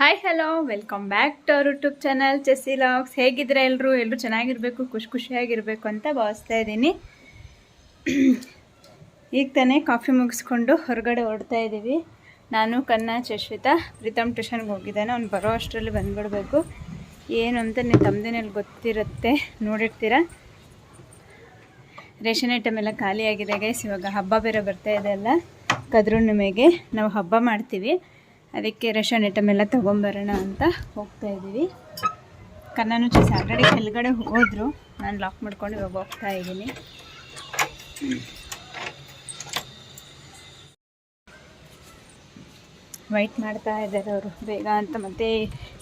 Hi hello welcome back to our YouTube channel Chessy logs ಹೇಗಿದ್ರೆ ಎಲ್ಲರೂ ಎಲ್ಲರೂ ಚೆನ್ನಾಗಿರಬೇಕು, ಖುಷಿ ಖುಷಿಯಾಗಿರಬೇಕು ಅಂತ ಭಾವಿಸ್ತಾ ಇದ್ದೀನಿ. ಈಗ ತಾನೇ ಕಾಫಿ ಮುಗಿಸ್ಕೊಂಡು ಹೊರಗಡೆ ಹೊರಡ್ತಾ ಇದ್ದೀವಿ. ನಾನು ಕನ್ನ ಚಶ್ವಿತಾ ಪ್ರೀತಮ್ ಟ್ಯೂಷನ್ಗೆ ಹೋಗಿದ್ದಾನೆ. ಅವ್ನು ಬರೋ ಅಷ್ಟರಲ್ಲಿ ಬಂದ್ಬಿಡ್ಬೇಕು. ಏನು ಅಂತ ನೀವು ತಮ್ಮದಿನಲ್ಲಿ ಗೊತ್ತಿರುತ್ತೆ, ನೋಡಿರ್ತೀರ? ರೇಷನ್ ಐಟಮ್ ಎಲ್ಲ ಖಾಲಿಯಾಗಿದೆ ಗೈಸ್ ಇವಾಗ ಹಬ್ಬ ಬೇರೆ ಬರ್ತಾ ಇದೆ ಅಲ್ಲ. ಕದ್ರುಣ್ಣಿಮೆಗೆ ನಾವು ಹಬ್ಬ ಮಾಡ್ತೀವಿ. ಅದಕ್ಕೆ ರೇಷನ್ ಐಟಮ್ ಎಲ್ಲ ತೊಗೊಂಬರೋಣ ಅಂತ ಹೋಗ್ತಾ ಇದ್ದೀವಿ. ಕನ್ನನು ಚೀಸ್ ಆಲ್ರೆಡಿ ಕೆಳಗಡೆ ಹೋದರು. ನಾನು ಲಾಕ್ ಮಾಡ್ಕೊಂಡು ಇವಾಗ ಹೋಗ್ತಾ ಇದ್ದೀನಿ. ವೈಟ್ ಮಾಡ್ತಾ ಇದ್ದಾರೆ ಅವರು. ಬೇಗ ಅಂತ ಮತ್ತೆ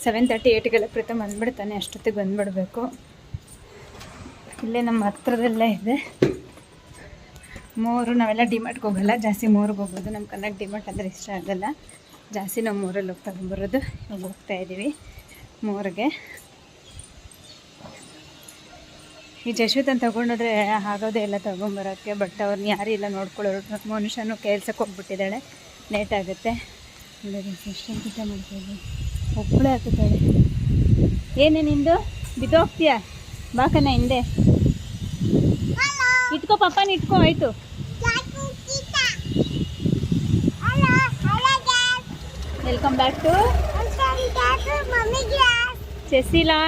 ಸೆವೆನ್ ತರ್ಟಿ ಏಯ್ಟ್ಗೆಲ್ಲ ಪ್ರೀತಮ್ ಬಂದ್ಬಿಡ್ತಾನೆ, ಅಷ್ಟೊತ್ತಿಗೆ ಬಂದ್ಬಿಡ್ಬೇಕು. ಇಲ್ಲೇ ನಮ್ಮ ಹತ್ರದಲ್ಲೇ ಇದೆ. ಮೋರು, ನಾವೆಲ್ಲ ಡಿಮಾರ್ಟ್ಗೆ ಹೋಗಲ್ಲ, ಜಾಸ್ತಿ ಮೋರಿಗೆ ಹೋಗೋದು ನಮ್ಮ ಕನ್ನಡ ಡಿಮಾರ್ಟ್ ಅಂದರೆ ಇಷ್ಟ ಆಗಲ್ಲ. ಜಾಸ್ತಿ ನಾವು ಮೋರಲ್ಲಿ ಹೋಗಿ ತಗೊಂಬರೋದು ಇವಾಗ ಹೋಗ್ತಾ ಇದ್ದೀವಿ ಮೋರಿಗೆ. ಈ ಜಶ್ವಿತ್ ಅಂತ ತಗೊಂಡೋದ್ರೆ ಆಗೋದೇ ಇಲ್ಲ ತೊಗೊಂಬರೋಕ್ಕೆ ಬಟ್ ಅವ್ರನ್ನ ಯಾರೂ ಇಲ್ಲ ನೋಡ್ಕೊಳ್ಳೋರು. ಮನುಷ್ಯನು ಕೆಲ್ಸಕ್ಕೆ ಹೋಗ್ಬಿಟ್ಟಿದ್ದಾಳೆ. ಲೇಟ್ ಆಗುತ್ತೆ. ಎಷ್ಟೊಂದು ಊಟ ಮಾಡ್ತಾಯಿದ್ವಿ ಒಬ್ಬಳೇ ಹಾಕುತ್ತಾಳೆ ಏನೇ ನಿಂದು? ಬಿದ್ದೋಗ್ತೀಯಾ? ಬಾಕನ ಹಿಂದೆ. ಇಟ್ಕೋ ಪಪ್ಪನ ಇಟ್ಕೋ, ಆಯಿತು. ವೆಲ್ಕಮ್ ಬ್ಯಾಕ್ ಟು ಚೆಸ್ಸಿಲಾ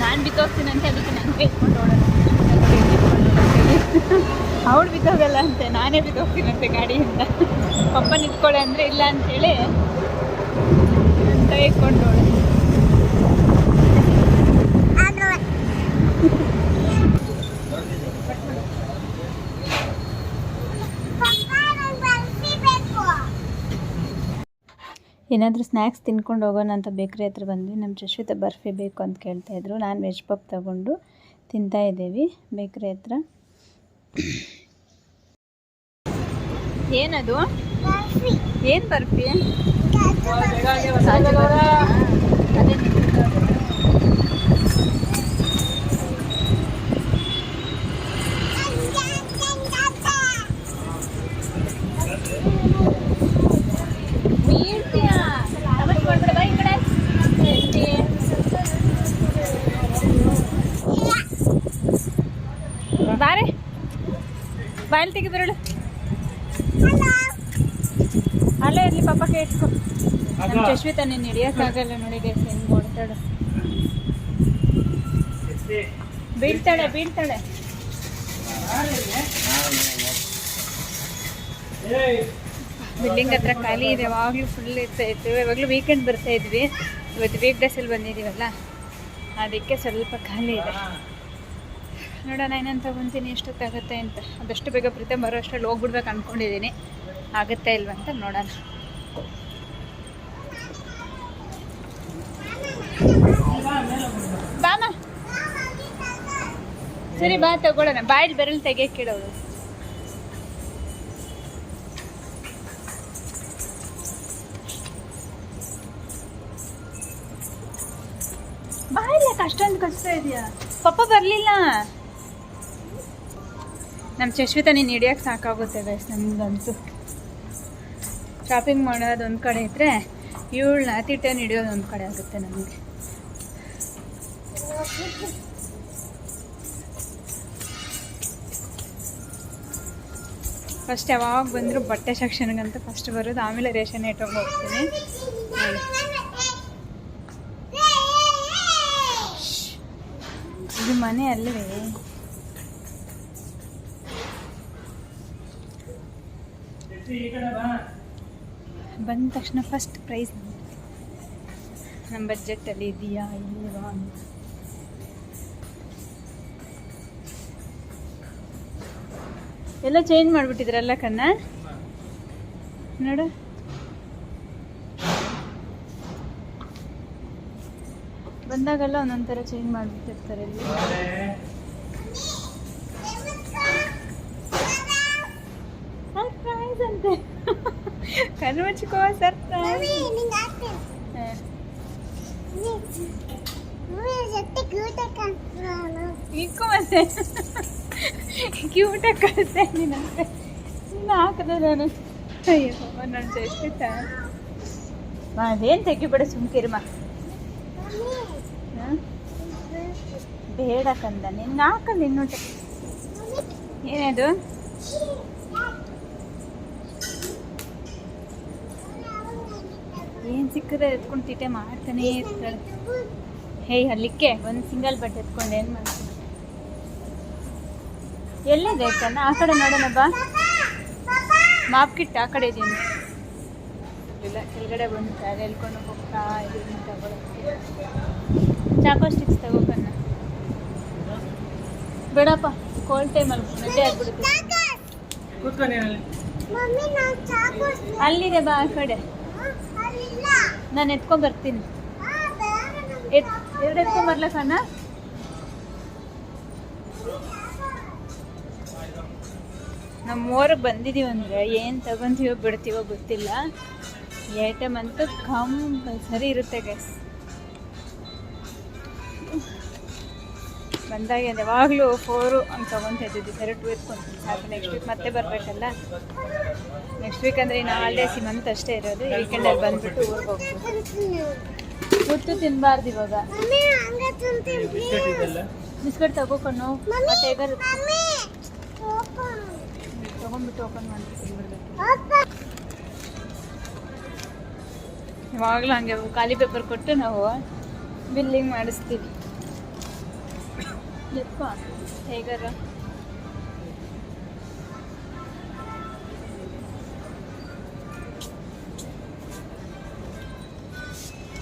ನಾನು ಬಿತ್ತೋಗ್ತೀನಂತೆ ಅದಕ್ಕೆ ನಾನು ಓಡೋಣ ಅವಳು ಬಿದ್ದೋಗಲ್ಲ ಅಂತೆ ನಾನೇ ಬಿದ್ದೋಗ್ತೀನಂತೆ ಗಾಡಿಯಿಂದ. ಪಪ್ಪ ನಿಂತ್ಕೊಳ್ಳೆ ಅಂದರೆ ಇಲ್ಲ ಅಂತೇಳಿ ನನ್ನ ಕೈ ಇಟ್ಕೊಂಡು ಓಡೋಣ ಏನಾದರೂ ಸ್ನ್ಯಾಕ್ಸ್ ತಿನ್ಕೊಂಡು ಹೋಗೋಣ ಅಂತ ಬೇಕ್ರಿ ಹತ್ರ ಬಂದ್ವಿ. ನಮ್ಮ ಜಶ್ವಿತ ಬರ್ಫಿ ಬೇಕು ಅಂತ ಕೇಳ್ತಾಯಿದ್ರು ನಾನು ವೆಜ್ ಪಪ್ ತಗೊಂಡು ತಿಂತಾ ಇದ್ದೀವಿ ಬೇಕ್ರಿ ಹತ್ರ. ಏನದು? ಏನು ಬರ್ಫಿ? ಅದೇ. ಬಾರೆ ಬಾಯಲ್ಲಿ ತೆಗಿ ಬರಳು ಅಲ್ಲೇ ಇರ್ಲಿ ಪಾಪ ಕೇಟ್ಕೊ ನಮ್ಮ ಚಶ್ವಿತ ನೀನು ಹಿಡಿಯೋಕ್ಕಾಗಲ್ಲ ನೋಡಿ ಗೈಸ್ ಹೆಂಗೆ ಓಡ್ತಾಳೆ ಬೀಳ್ತಾಳೆ ಬೀಳ್ತಾಳೆ. ಬಿಲ್ಡಿಂಗ್ ಹತ್ರ ಖಾಲಿ ಇದೆ ಯಾವಾಗಲೂ ಫುಲ್ ಇರ್ತಾ ಇತ್ತು. ಯಾವಾಗಲೂ ವೀಕೆಂಡ್ ಬರ್ತಾ ಇದ್ವಿ. ಇವತ್ತು ವೀಕ್ ಡೇಸಲ್ಲಿ ಬಂದಿದ್ದೀವಲ್ಲ ಅದಕ್ಕೆ ಸ್ವಲ್ಪ ಖಾಲಿ ಇದೆ. ನೋಡೋಣ ಇನ್ನೇನು ತೊಗೊತೀನಿ ಎಷ್ಟೊತ್ತಾಗುತ್ತೆ ಅಂತ. ಅದಷ್ಟು ಬೇಗ ಪ್ರೀತಮ್ ಬರೋ ಅಷ್ಟರಲ್ಲಿ ಹೋಗ್ಬಿಡ್ಬೇಕು ಅಂದ್ಕೊಂಡಿದ್ದೀನಿ ಆಗುತ್ತೆ ಇಲ್ವಾ ಅಂತ ನೋಡೋಣ. ಬಾಮ ಸರಿ, ಬಾ, ತಗೊಳ್ಳೋಣ. ಬಾಯಲ್ಲಿ ಬೆರಳು ತೆಗಿಯಕ್ಕಿಡೋದು ಬಾಯಿಲ್ಲ ಅಷ್ಟೊಂದು ಕಷ್ಟ ಇದೆಯಾ? ಪಪ್ಪ ಬರಲಿಲ್ಲ. ನಮ್ಮ ಚಶ್ವಿತ ನೀನು ಹಿಡಿಯೋಕ್ಕೆ ಸಾಕಾಗುತ್ತೆ ಗೈಸ್ ನಮಗಂತೂ. ಶಾಪಿಂಗ್ ಮಾಡೋದು ಒಂದು ಕಡೆ ಇದ್ದರೆ ಇವಳು ತಿಟ್ಟನ್ನು ಹಿಡಿಯೋದು ಒಂದು ಕಡೆ ಆಗುತ್ತೆ ನಮಗೆ. ಫಸ್ಟ್ ಯಾವಾಗ ಬಂದರೂ ಬಟ್ಟೆ ಸೆಕ್ಷನ್ಗಂತ ಫಸ್ಟ್ ಬರೋದು, ಆಮೇಲೆ ರೇಷನ್ ಐಟಮ್ಗೆ ಹೋಗ್ತೀನಿ. ಇದು ಮನೆ ಅಲ್ಲವೇ ಬಂದ ತಕ್ಷಣ ಫಸ್ಟ್ ಪ್ರೈಸ್ ನಮ್ಮ ಬಜೆಟಲ್ಲಿ ಇದೆಯಾ ಇಲ್ವಾ ಅಂತ. ಎಲ್ಲ ಚೇಂಜ್ ಮಾಡಿಬಿಟ್ಟಿದ್ರಲ್ಲ ಕಣ್ಣ? ನೋಡು. ಬಂದಾಗೆಲ್ಲ ಒಂದೊಂದು ಥರ ಚೇಂಜ್ ಮಾಡಿಬಿಟ್ಟಿರ್ತಾರೆ ಇಲ್ಲಿ ಸರ್ಪ್ರೈಸ್ ಅಂತೆ ಕಣ್ಣು ಮುಚ್ಚಿಕೋ ಸರ್ಪ್ರೈಸ್ ಇಕ್ಕು ಮತ್ತೆ ಕ್ಯೂಟಾಗಿ ಕಳಿಸ್ತಾ ಇದ್ದೀನಂತೆ ಇನ್ನು ಹಾಕಿದೆ ನಾನು ಅಯ್ಯೋ ನನ್ನ ಜೈಸ್ಮಿತ ಅದೇನು ತೆಗಿಬೇಡ ಸುಮ್ಕಿರ್ಮ ಹಾಂ ಬೇಡ ಕಂದ ನಿನ್ನ ಹಾಕಲ್ಲ ಇನ್ನು ಏನದು ಏನು ಸಿಕ್ಕಿದ್ರೆ ಎತ್ಕೊಂಡು ತೀಟೆ ಮಾಡ್ತಾನೆ ಇರ್ತಾಳೆ. ಹೇಯ್ ಅಲ್ಲಿಕ್ಕೆ ಒಂದು ಸಿಂಗಲ್ ಬಟ್ಟೆ ಎತ್ಕೊಂಡು ಏನು ಮಾಡ್ತೀನಿ ಎಲ್ಲಿದೆ ಕಣ್ಣ ಆ ಕಡೆ ನೋಡೋಣ ಬಾ. ಮಾಪ್ ಕಿಟ್ ಆ ಕಡೆ ಇದೀನಿ. ಇಲ್ಲ ಕೆಳಗಡೆ ಬಂದು ಸ್ಯಾರಿ ಹೇಳ್ಕೊಂಡು ಹೋಗ್ತಾ ಇದೀನಿ ತಗೊಳಕ್ಕೆ. ಚಾಕೋ ಸ್ಟಿಕ್ಸ್ ತಗೋಕಣ್ಣ ಬೇಡಪ್ಪ ಕೋಲ್ಡ್ ಟೈಮಲ್ಲಿ ಮೆದ್ದೆ ಆಗ್ಬಿಡುತ್ತೆ. ಅಲ್ಲಿದೆ ಬಾ ಆ ಕಡೆ. ನಾನು ಎತ್ಕೊಂಡ್ ಬರ್ತೀನಿ. ಎರಡು ಎತ್ಕೊಂಡ್ ಬರ್ಲಕ್ಕಣ್ಣ ನಮ್ಮ ಊರಿಗೆ ಬಂದಿದ್ದೀವಿ ಅಂದ್ರೆ ಏನು ತಗೊಂತೀವೋ ಬಿಡ್ತೀವೋ ಗೊತ್ತಿಲ್ಲ. ಈ ಐಟಮ್ ಅಂತೂ ಕಂಪಲ್ಸರಿ ಇರುತ್ತೆ ಗೈಸ್ ಬಂದಾಗ ಯಾವಾಗಲೂ ಫೋರು ಹಂಗೆ ತೊಗೊತಾ ಇದ್ದಿದ್ದು ಸರಿ ಟೂ ಇಟ್ಕೊಂತೀನಿ ಸಾಕು ನೆಕ್ಸ್ಟ್ ವೀಕ್ ಮತ್ತೆ ಬರಬೇಕಲ್ಲ? ನೆಕ್ಸ್ಟ್ ವೀಕ್ ಅಂದರೆ ಇನ್ನು ಹಾಲಿಡೇಸ್ ಈ ಮಂತ್ ಅಷ್ಟೇ ಇರೋದು ವೀಕೆಂಡಲ್ಲಿ ಬಂದುಬಿಟ್ಟು ಊರಿಗೆ ಹೋಗ್ತೀವಿ ಗೊತ್ತು ತಿನ್ನಬಾರ್ದು ಇವಾಗ. ಬಿಸ್ಕೆಟ್ ತಗೋಕೊಂಡು ಟೇಬಲ್ ತೊಗೊಂಡ್ಬಿಟ್ಟು ತಗೊಂಡ್ಬಿಟ್ಟು ಓಪನ್ ಮಾಡಿ ಯಾವಾಗಲೂ ಹಂಗೆ ಖಾಲಿ ಪೇಪರ್ ಕೊಟ್ಟು ನಾವು ಬಿಲ್ಲಿಂಗ್ ಮಾಡಿಸ್ತೀವಿ. ಎತ್ಕೋ ಹೇಗಾರ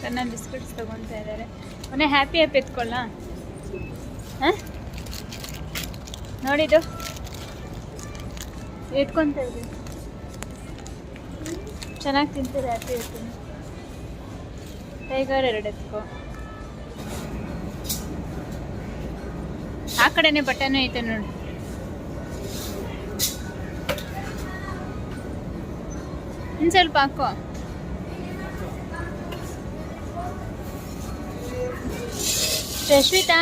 ಕನ್ನ ಬಿಸ್ಕೆಟ್ಸ್ ತಗೊತಾ ಇದ್ದಾರೆ. ಮೊನ್ನೆ ಹ್ಯಾಪಿ ಹ್ಯಾಪಿ ಎತ್ಕೊಳ್ಳ ಹಾಂ? ನೋಡಿದ್ದು? ಎತ್ಕೊಂತ ಇದ್ದೀನಿ ಚೆನ್ನಾಗಿ ತಿಂತಾರೆ ಹ್ಯಾಪಿ ಇರ್ತೀನಿ ಟೈಗರ್ ಎರಡು ಎತ್ಕೋ ಆ ಕಡೆನೆ ಬಟನ್ ಐತೆ ನೋಡಿ. ಇನ್ ಸ್ವಲ್ಪ ಹಾಕೋ. ರಶ್ಮಿತಾ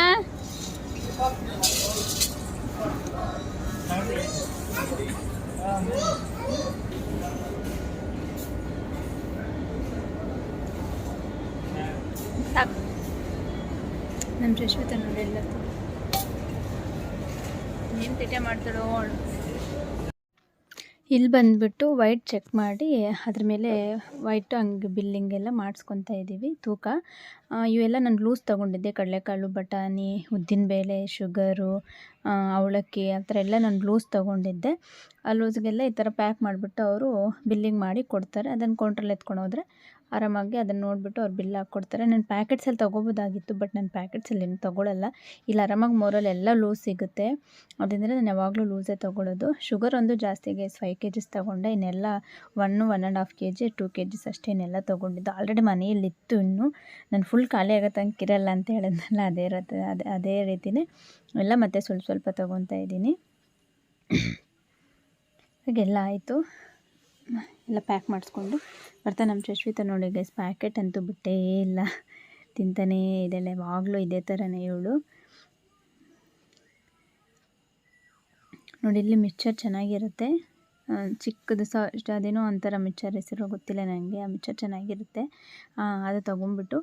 ನಮ್ಮ ರಶ್ಮಿತಾ ನೋಡಿ ಎಲ್ಲ ಏನು ಮಾಡ್ತಾಳೋ ಇಲ್ಲಿ ಬಂದುಬಿಟ್ಟು ವೈಟ್ ಚೆಕ್ ಮಾಡಿ ಅದ್ರ ಮೇಲೆ ವೈಟ್ ಹಂಗೆ ಬಿಲ್ಲಿಂಗ್ ಎಲ್ಲ ಮಾಡಿಸ್ಕೊತಾ ಇದ್ದೀವಿ ತೂಕ. ಇವೆಲ್ಲ ನಾನು ಲೂಸ್ ತೊಗೊಂಡಿದ್ದೆ ಕಡಲೆಕಾಳು ಬಟಾಣಿ ಉದ್ದಿನಬೇಳೆ ಶುಗರು ಆ, ಅವಲಕ್ಕಿ ಆ ಥರ ಎಲ್ಲ ನಾನು ಲೂಸ್ ತೊಗೊಂಡಿದ್ದೆ. ಆ ಲೂಸ್ಗೆಲ್ಲ ಈ ಥರ ಪ್ಯಾಕ್ ಮಾಡಿಬಿಟ್ಟು ಅವರು ಬಿಲ್ಲಿಂಗ್ ಮಾಡಿ ಕೊಡ್ತಾರೆ. ಅದನ್ನು ಕೌಂಟ್ರಲ್ಲಿ ಎತ್ಕೊಂಡು ಹೋದರೆ ಆರಾಮಾಗಿ ಅದನ್ನು ನೋಡಿಬಿಟ್ಟು ಅವ್ರು ಬಿಲ್ ಹಾಕ್ಕೊಡ್ತಾರೆ. ನಾನು ಪ್ಯಾಕೆಟ್ಸಲ್ಲಿ ತೊಗೋಬೋದಾಗಿತ್ತು, ಬಟ್ ನಾನು ಪ್ಯಾಕೆಟ್ಸಲ್ಲಿ ಏನು ತೊಗೊಳಲ್ಲ. ಇಲ್ಲಿ ಆರಾಮಾಗಿ ಮೋರಲ್ಲಿ ಎಲ್ಲ ಲೂಸ್ ಸಿಗುತ್ತೆ. ಅದರಿಂದ ನಾನು ಯಾವಾಗಲೂ ಲೂಸೇ ತೊಗೊಳೋದು. ಶುಗರ್ ಒಂದು ಜಾಸ್ತಿಗೆ ಫೈವ್ ಕೆ ಜಿಸ್ ತೊಗೊಂಡೆ, ಇನ್ನೆಲ್ಲ one one and half K G two K Gs ಅಷ್ಟೇ ಇನ್ನೆಲ್ಲ ತೊಗೊಂಡಿದ್ದು. ಆಲ್ರೆಡಿ ಮನೆಯಲ್ಲಿತ್ತು ಇನ್ನು. ನಾನು ಫುಲ್ ಖಾಲಿ ಆಗೋ ತನಕ ಇರಲ್ಲ ಅಂತ ಹೇಳಿದ್ನಲ್ಲ, ಅದೇ ಇರುತ್ತೆ ಅದೇ ಅದೇ ರೀತಿಯೇ ಎಲ್ಲ ಮತ್ತೆ ಸ್ವಲ್ಪ ಸ್ವಲ್ಪ ತೊಗೊತಾ ಇದ್ದೀನಿ. ಹಾಗೆಲ್ಲ ಆಯಿತು. ಎಲ್ಲ ಪ್ಯಾಕ್ ಮಾಡಿಸ್ಕೊಂಡು ಬರ್ತಾ ನಮ್ಮ ಶಶ್ವಿತ ನೋಡಿ ಗೈಸ್ ಪ್ಯಾಕೆಟ್ ಅಂತೂ ಬಿಟ್ಟೇ ಇಲ್ಲ. ತಿಂತಾನೇ ಇದೆಲ್ಲ ಯಾವಾಗಲೂ ಇದೇ ಥರನೇ ಇವಳು. ನೋಡಿ, ಇಲ್ಲಿ ಮಿಕ್ಚರ್ ಚೆನ್ನಾಗಿರುತ್ತೆ. ಚಿಕ್ಕದು ಸಹ ಇಷ್ಟ, ಅದೇನೋ ಒಂಥರ ಮಿಕ್ಚರ್ ಹೆಸರು ಗೊತ್ತಿಲ್ಲ ನನಗೆ ಆ ಮಿಕ್ಚರ್ ಚೆನ್ನಾಗಿರುತ್ತೆ. ಅದು ತೊಗೊಂಡ್ಬಿಟ್ಟು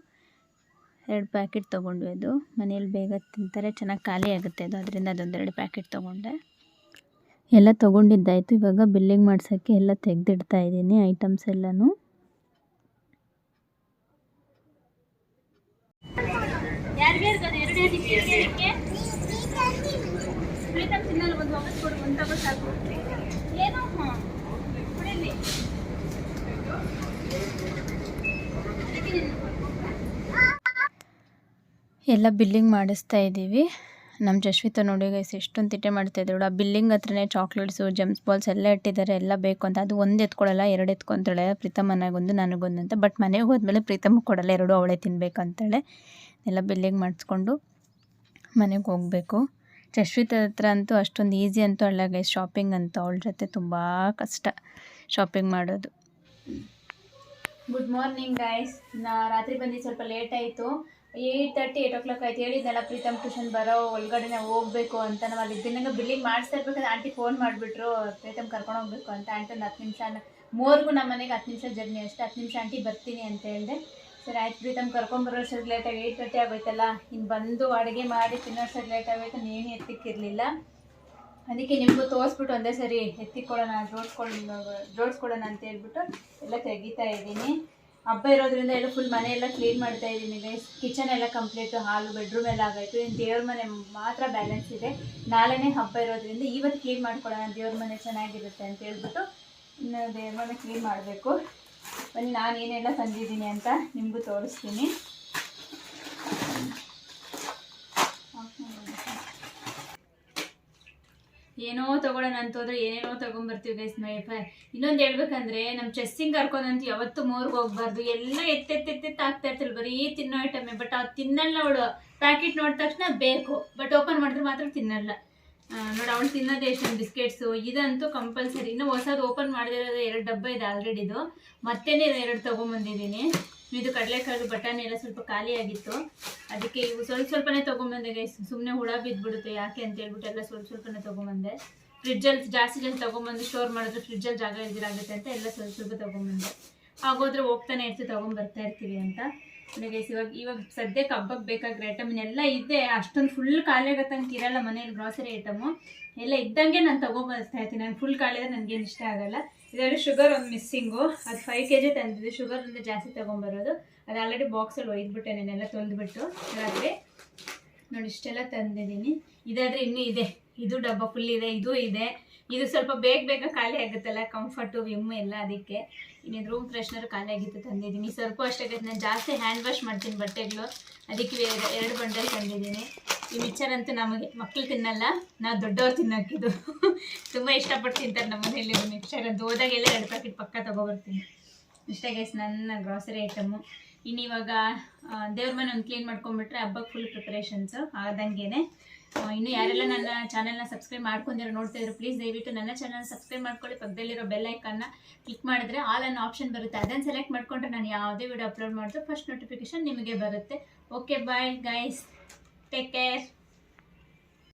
ಎರಡು ಪ್ಯಾಕೆಟ್ ತೊಗೊಂಡ್ವಿ ಅದು ಮನೇಲಿ ಬೇಗ ತಿಂತಾರೆ, ಚೆನ್ನಾಗಿ ಖಾಲಿ ಆಗುತ್ತೆ ಅದು. ಅದರಿಂದ ಅದೊಂದೆರಡು ಪ್ಯಾಕೆಟ್ ತೊಗೊಂಡೆ. ಎಲ್ಲ ತೊಗೊಂಡಿದ್ದಾಯಿತು. ಇವಾಗ ಬಿಲ್ಲಿಂಗ್ ಮಾಡ್ಸೋಕ್ಕೆ ಎಲ್ಲ ತೆಗೆದಿಡ್ತಾ ಇದ್ದೀನಿ ಐಟಮ್ಸ್ ಎಲ್ಲನೂ. ಎಲ್ಲ ಬಿಲ್ಲಿಂಗ್ ಮಾಡಿಸ್ತಾ ಇದ್ದೀವಿ. ನಮ್ಮ ಜಶ್ವಿತ ನೋಡಿ ಗೈಸ್ ಎಷ್ಟೊಂದು ತಿಟ್ಟೆ ಮಾಡ್ತಾ ಇದ್ರು ಆ ಬಿಲ್ಲಿಂಗ್ ಹತ್ರನೇ ಚಾಕ್ಲೇಟ್ಸು ಜಮ್ಸ್ ಬಾಲ್ಸ್ ಎಲ್ಲ ಇಟ್ಟಿದ್ದಾರೆ ಎಲ್ಲ ಬೇಕು ಅಂತ. ಅದು ಒಂದು ಎತ್ಕೊಳ್ಳಲ್ಲ ಎರಡು ಎತ್ಕೊಂತಾಳೆ. ಪ್ರೀತಮ್ಮನಿಗೊಂದು ನನಗೊಂದು ಅಂತ. ಬಟ್ ಮನೆಗೆ ಹೋದ್ಮೇಲೆ ಪ್ರೀತಮ್ ಕೊಡಲ್ಲ, ಎರಡು ತಿನ್ಬೇಕು ತಿನ್ಬೇಕಂತಾಳೆ ಎಲ್ಲ ಬಿಲ್ಲಿಂಗ್ ಮಾಡಿಸ್ಕೊಂಡು ಮನೆಗೆ ಹೋಗಬೇಕು. ಜಶ್ವಿತ ಹತ್ರ ಅಂತೂ ಅಷ್ಟೊಂದು ಈಸಿ ಅಂತೂ ಅಲ್ಲ ಗೈಸ್ ಶಾಪಿಂಗ್ ಅಂತ. ಅವಳ ಜೊತೆ ತುಂಬ ಕಷ್ಟ ಶಾಪಿಂಗ್ ಮಾಡೋದು. ಗುಡ್ ಮಾರ್ನಿಂಗ್ ಗಾಯ್ಸ್ ನಾ ರಾತ್ರಿ ಬಂದು ಸ್ವಲ್ಪ ಲೇಟ್ ಆಯಿತು. Eight thirty, eight o'clock ಆಯ್ತು. ಹೇಳಿದ್ನಲ್ಲ ಪ್ರೀತಮ್, ಟ್ಯೂಷನ್ ಬರೋ ಒಳಗಡೆ ಹೋಗ್ಬೇಕು ಅಂತ. ನಾವು ಅಲ್ಲಿ ಇದ್ದಿನಾಗ ಬಿಲ್ಲಿಂಗ್ ಮಾಡಿಸ್ತಾ ಇರ್ಬೇಕಾದ್ರೆ ಆಂಟಿ ಫೋನ್ ಮಾಡಿಬಿಟ್ರು. ಪ್ರೀತಮ್ ಕರ್ಕೊಂಡು ಹೋಗ್ಬೇಕು ಅಂತ ಆಂಟಿ ಒಂದು ಹತ್ತು ನಿಮಿಷ ಮೂರ್ಗೂ ನಮ್ಮ ಮನೆಗೆ ಹತ್ತು ನಿಮಿಷ ಜರ್ನಿ ಅಷ್ಟೇ. ಹತ್ತು ನಿಮಿಷ ಆಂಟಿ ಬರ್ತೀನಿ ಅಂತ ಹೇಳಿದೆ. ಸರಿ ಆಯ್ತು ಪ್ರೀತಮ್ ಕರ್ಕೊಂಬರೋ ಲೇಟ್ ಲೇಟಾಗಿ ಏಯ್ಟ್ ತರ್ಟಿ ಆಗೋಯ್ತಲ್ಲ. ಇನ್ನು ಬಂದು ಅಡುಗೆ ಮಾಡಿ ತಿನ್ನೋಷ್ಟೊತ್ತು ಲೇಟ್ ಆಗೋಯ್ತು. ನೀನು ಎತ್ತಿಕ್ಕಿರಲಿಲ್ಲ. ಅದಕ್ಕೆ ನಿಮಗೂ ತೋರಿಸ್ಬಿಟ್ಟು ಒಂದೇ ಸರಿ ಎತ್ತಿಕೊಡೋಣ ಜೋಡಿಸ್ಕೊಳ್ಳೋಣ ಜೋಡಿಸ್ಕೊಡೋಣ ಅಂತ ಹೇಳ್ಬಿಟ್ಟು ಎಲ್ಲ ತೆಗಿತಾ ಇದ್ದೀನಿ. ಹಬ್ಬ ಇರೋದ್ರಿಂದ ಎಲ್ಲ ಫುಲ್ ಮನೆ ಎಲ್ಲ ಕ್ಲೀನ್ ಮಾಡ್ತಾ ಇದ್ದೀನಿ ಗೈಸ್ ಕಿಚನ್ ಎಲ್ಲ ಕಂಪ್ಲೀಟ್ ಹಾಲು ಬೆಡ್ರೂಮ್ ಎಲ್ಲ ಆಗಾಯಿತು. ಇನ್ನು ದೇವ್ರ ಮನೆ ಮಾತ್ರ ಬ್ಯಾಲೆನ್ಸ್ ಇದೆ. ನಾಳೆನೇ ಹಬ್ಬ ಇರೋದ್ರಿಂದ ಇವತ್ತು ಕ್ಲೀನ್ ಮಾಡ್ಕೊಳ್ಳೋಣ ದೇವ್ರ ಮನೆ ಚೆನ್ನಾಗಿರುತ್ತೆ ಅಂತ ಹೇಳ್ಬಿಟ್ಟು ಇನ್ನು ದೇವ್ರ ಮನೆ ಕ್ಲೀನ್ ಮಾಡಬೇಕು. ಬನ್ನಿ, ನಾನು ಏನೆಲ್ಲ ತಂದಿದ್ದೀನಿ ಅಂತ ನಿಮಗೂ ತೋರಿಸ್ತೀನಿ. ಏನೋ ತಗೊಳ್ಳೋಣ ಅಂತ ಹೋದ್ರೆ ಏನೇನೋ ತಗೊಂಡ್ಬರ್ತೀವಿ ಗೈಸ್ ಮೈಫ ಇನ್ನೊಂದು ಹೇಳ್ಬೇಕಂದ್ರೆ ನಮ್ಮ ಚೆಸ್ಸಿಂಗ್ ಕರ್ಕೊಂಡಂತೂ ಯಾವತ್ತು ಮೋರ್ಗೆ ಹೋಗ್ಬಾರ್ದು. ಎಲ್ಲ ಎತ್ತೆತ್ತೆತ್ತೆತ್ತ ಆಗ್ತಾ ಇರ್ತಿಲ್ಲ ಬರೀ ತಿನ್ನೋ ಐಟಮೆ ಬಟ್ ಅದು ತಿನ್ನಲ್ಲ ಅವಳು. ಪ್ಯಾಕೆಟ್ ನೋಡಿದ ತಕ್ಷಣ ಬೇಕು. ಬಟ್ ಓಪನ್ ಮಾಡಿದ್ರೆ ಮಾತ್ರ ತಿನ್ನಲ್ಲ. ನೋಡಿ ಅವಳು ತಿನ್ನೋದೇ ಎಷ್ಟೊಂದು ಬಿಸ್ಕೆಟ್ಸು ಇದಂತೂ ಕಂಪಲ್ಸರಿ ಇನ್ನು ಹೊಸದು ಓಪನ್ ಮಾಡಿದಿರೋದು ಎರಡು ಡಬ್ಬ ಇದೆ ಆಲ್ರೆಡಿದು ಮತ್ತೇನೇ ಎರಡು ತೊಗೊಂಬಂದಿದ್ದೀನಿ. ಇದು ಕಡಲೆಕಾಳು ಬಟಾಣಿ ಎಲ್ಲ ಸ್ವಲ್ಪ ಖಾಲಿಯಾಗಿತ್ತು ಅದಕ್ಕೆ ಇವು ಸ್ವಲ್ಪ ಸ್ವಲ್ಪನೇ ತೊಗೊಂಬಂದೆ ಸುಮ್ಮನೆ ಹುಳ ಬಿದ್ದುಬಿಡುತ್ತೆ ಯಾಕೆ ಅಂತ ಹೇಳ್ಬಿಟ್ಟು ಎಲ್ಲ ಸ್ವಲ್ಪ ಸ್ವಲ್ಪನೇ ತೊಗೊಂಬಂದೆ ಫ್ರಿಜ್ಜಲ್ಲಿ ಜಾಸ್ತಿ ಜಾಸ್ತಿ ತೊಗೊಂಬಂದು ಸ್ಟೋರ್ ಮಾಡಿದ್ರೆ ಫ್ರಿಜ್ಜಲ್ಲಿ ಜಾಗ ಇದ್ದಿರಾಗುತ್ತೆ ಅಂತ ಎಲ್ಲ ಸ್ವಲ್ಪ ಸ್ವಲ್ಪ ತೊಗೊಂಬಂದೆ ಹಾಗೋದ್ರೆ ಹೋಗ್ತಾನೆ ಇರ್ತೀವಿ ತೊಗೊಂಬರ್ತಾ ಇರ್ತೀವಿ ಅಂತ. ಗೈಸ್ ಇವಾಗ ಇವಾಗ ಸದ್ಯಕ್ಕೆ ಹಬ್ಬಕ್ಕೆ ಬೇಕಾಗಿರೋ ಐಟಮ್ ಎಲ್ಲ ಇದೆ. ಅಷ್ಟೊಂದು ಫುಲ್ ಖಾಲಿ ಆಗತ್ತಂಗೆ ಇರಲ್ಲ ಮನೇಲಿ ಗ್ರಾಸರಿ ಐಟಮು ಎಲ್ಲ ಇದ್ದಂಗೆ ನಾನು ತೊಗೊಂಬರ್ತಾ ಇರ್ತೀನಿ. ನಾನು ಫುಲ್ ಖಾಲಿ ಆದರೆ ನನಗೇನು ಇಷ್ಟ ಆಗಲ್ಲ. ಇದರಲ್ಲಿ ಶುಗರ್ ಒಂದು ಮಿಸ್ಸಿಂಗು ಅದು ಫೈವ್ ಕೆ ಜಿ ತಂದಿದ್ದು. ಶುಗರ್ ಒಂದು ಜಾಸ್ತಿ ತೊಗೊಂಬರೋದು. ಅದು ಆಲ್ರೆಡಿ ಬಾಕ್ಸಲ್ಲಿ ಒಯ್ದುಬಿಟ್ಟೆ ನಾನೆಲ್ಲ ತೊಳೆದ್ಬಿಟ್ಟು. ರಾತ್ರಿ. ನೋಡಿ, ಇಷ್ಟೆಲ್ಲ ತಂದಿದ್ದೀನಿ. ಇದಾದರೆ ಇನ್ನೂ ಇದೆ. ಇದು ಡಬ್ಬ ಫುಲ್ ಇದೆ ಇದು ಇದೆ. ಇದು ಸ್ವಲ್ಪ ಬೇಗ ಬೇಗ ಖಾಲಿ ಆಗುತ್ತಲ್ಲ ಕಂಫರ್ಟು ವಿಮ್ ಎಲ್ಲ ಅದಕ್ಕೆ. ಇನ್ನೇನು ರೂಮ್ ಫ್ರೆಶ್ನರ್ ಖಾಲಿ ಆಗಿತ್ತು ತಂದಿದ್ದೀನಿ. ಸರ್ಪು ಅಷ್ಟೇ ನಾನು ಜಾಸ್ತಿ ಹ್ಯಾಂಡ್ ವಾಶ್ ಮಾಡ್ತೀನಿ ಬಟ್ಟೆಗಳು. ಅದಕ್ಕೆ ಎರಡು ಬಂಡಲ್ ತಂದಿದ್ದೀನಿ. ಈ ಮಿಕ್ಚರ್ ಅಂತೂ ನಮಗೆ ಮಕ್ಕಳು ತಿನ್ನಲ್ಲ ನಾವು ದೊಡ್ಡವ್ರು ತಿನ್ನೋಕ್ಕಿದು ತುಂಬ ಇಷ್ಟಪಟ್ಟು ತಿಂತಾರೆ ನಮ್ಮ ಮನೆಯಲ್ಲಿ ಮಿಕ್ಚರ್ ಅಂತ. ಹೋದಾಗೆಲ್ಲ ಎರಡು ಪ್ಯಾಕೆಟ್ ಪಕ್ಕ ತೊಗೊಬರ್ತೀನಿ. ಇಷ್ಟ ನನ್ನ ಗ್ರಾಸರಿ ಐಟಮು ಇನ್ನಿವಾಗ ದೇವ್ರ ಮನೆ ಒಂದು ಕ್ಲೀನ್ ಮಾಡ್ಕೊಂಡ್ಬಿಟ್ರೆ ಹಬ್ಬಕ್ಕೆ ಫುಲ್ ಪ್ರಿಪ್ರೇಷನ್ಸು ಆದಂಗೆನೆ. ಆ, ಇನ್ನು ಯಾರೆಲ್ಲ ನನ್ನ ಚಾನಲ್ನ ಸಬ್ಸ್ಕ್ರೈಬ್ ಮಾಡ್ಕೊಂಡಿರೋ ನೋಡ್ತಾ ಇದ್ರು ಪ್ಲೀಸ್ ದಯವಿಟ್ಟು ನನ್ನ ಚಾನಲ್ ಸಬ್ಸ್ಕ್ರೈಬ್ ಮಾಡ್ಕೊಳ್ಳಿ. ಪಕ್ಕದಲ್ಲಿರೋ ಬೆಲ್ ಐಕನ್ನ ಕ್ಲಿಕ್ ಮಾಡಿದ್ರೆ ಆಲ್ ಅನ್ನೋ ಆಪ್ಷನ್ ಬರುತ್ತೆ. ಅದನ್ನು ಸೆಲೆಕ್ಟ್ ಮಾಡ್ಕೊಂಡ್ರೆ ನಾನು ಯಾವುದೇ ವಿಡಿಯೋ ಅಪ್ಲೋಡ್ ಮಾಡಿದ್ರು ಫಸ್ಟ್ ನೋಟಿಫಿಕೇಶನ್ ನಿಮಗೆ ಬರುತ್ತೆ. Okay bye guys take care